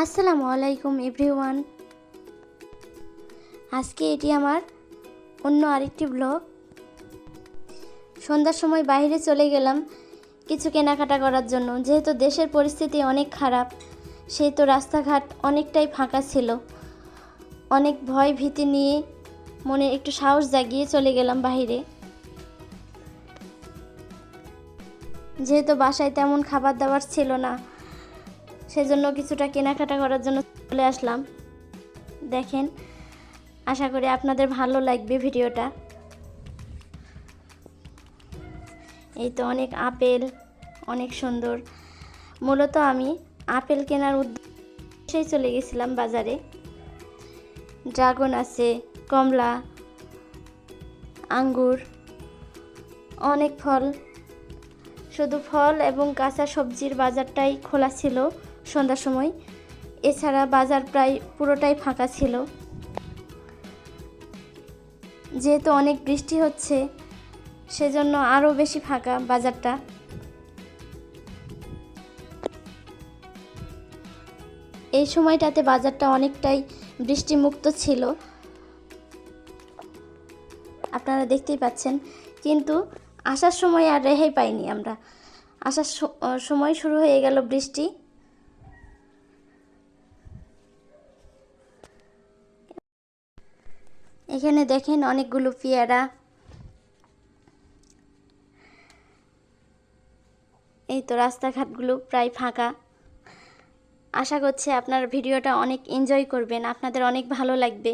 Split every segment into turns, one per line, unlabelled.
আসসালামু আলাইকুম, এভরিওয়ান। আজকে এটি আমার অন্য আরেকটি ব্লগ। সন্ধ্যার সময় বাইরে চলে গেলাম কিছু কেনাকাটা করার জন্য। যেহেতু দেশের পরিস্থিতি অনেক খারাপ, সেহেতু রাস্তাঘাট অনেকটাই ফাঁকা ছিল। অনেক ভয় ভীতি নিয়ে মনে একটু সাহস জাগিয়ে চলে গেলাম বাইরে। যেহেতু বাসায় তেমন খাবার দাবার ছিল না সেজন্য কিছুটা কেনাকাটা করার জন্য চলে আসলাম। দেখেন, আশা করি আপনাদের ভালো লাগবে ভিডিওটা। এই তো অনেক আপেল, অনেক সুন্দর। মূলত আমি আপেল কেনার উদ্দেশ্যেই চলে গেছিলাম বাজারে। ড্রাগন আছে, কমলা, আঙ্গুর, অনেক ফল। শুধু ফল এবং কাঁচা সবজির বাজারটাই খোলা ছিল। সন্ধ্যার সময়। এছাড়া বাজার প্রায় পুরোটাই ফাঁকা ছিল। যেহেতু অনেক বৃষ্টি হচ্ছে, সেজন্য আরও বেশি ফাঁকা বাজারটা। এই সময়টাতে বাজারটা অনেকটাই বৃষ্টিমুক্ত ছিল। আপনারা দেখতেই পাচ্ছেন, কিন্তু আসার সময় আর রেহাই পাইনি আমরা। আসার সময় শুরু হয়ে গেল বৃষ্টি। এখানে দেখেন অনেকগুলো পেয়ারা। এই তো রাস্তাঘাটগুলো প্রায় ফাঁকা। আশা করছি আপনার ভিডিওটা অনেক এনজয় করবেন, আপনাদের অনেক ভালো লাগবে।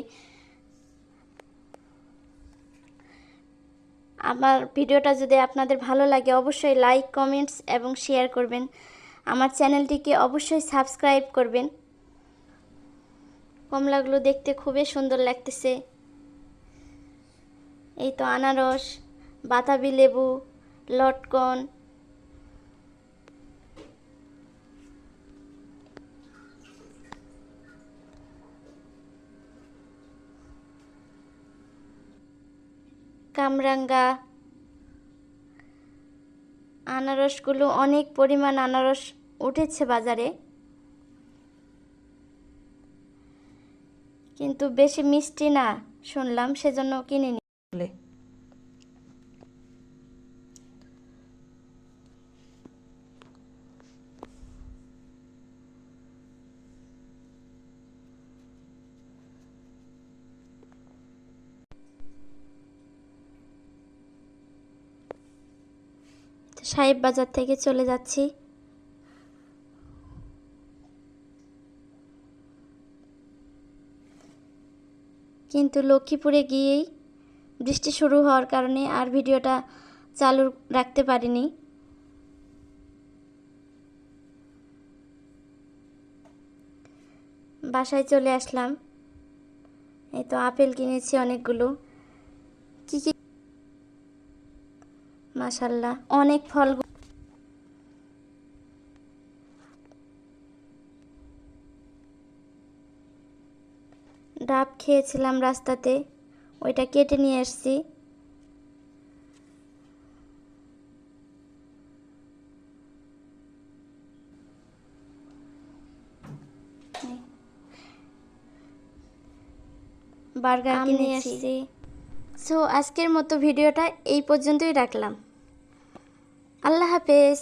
আমার ভিডিওটা যদি আপনাদের ভালো লাগে, অবশ্যই লাইক কমেন্টস এবং শেয়ার করবেন। আমার চ্যানেলটিকে অবশ্যই সাবস্ক্রাইব করবেন। কমলাগুলো দেখতে খুবই সুন্দর লাগতেছে। এই তো আনারস বাতাবি লেবু, লটকন। কামরাঙ্গা। আনারসগুলো অনেক পরিমাণ আনারস উঠেছে বাজারে। কিন্তু বেশি মিষ্টি না, শুনলাম সেজন্য কিনে সাহেব বাজার থেকে চলে যাচ্ছি। কিন্তু লক্ষ্মীপুরে গিয়েই বৃষ্টি শুরু হওয়ার কারণে আর ভিডিওটা চালু রাখতে পারিনি। বাসায় চলে আসলাম। এই তো আপেল কিনেছি অনেকগুলো। মাশাল্লাহ অনেক ফল ডাব খেয়েছিলাম রাস্তাতে ওইটা কেটে নিয়ে এসেছি বার্গার কিনে এসেছি সো আজকের মতো ভিডিওটা এই পর্যন্তই রাখলাম। আল্লাহ হাফেজ।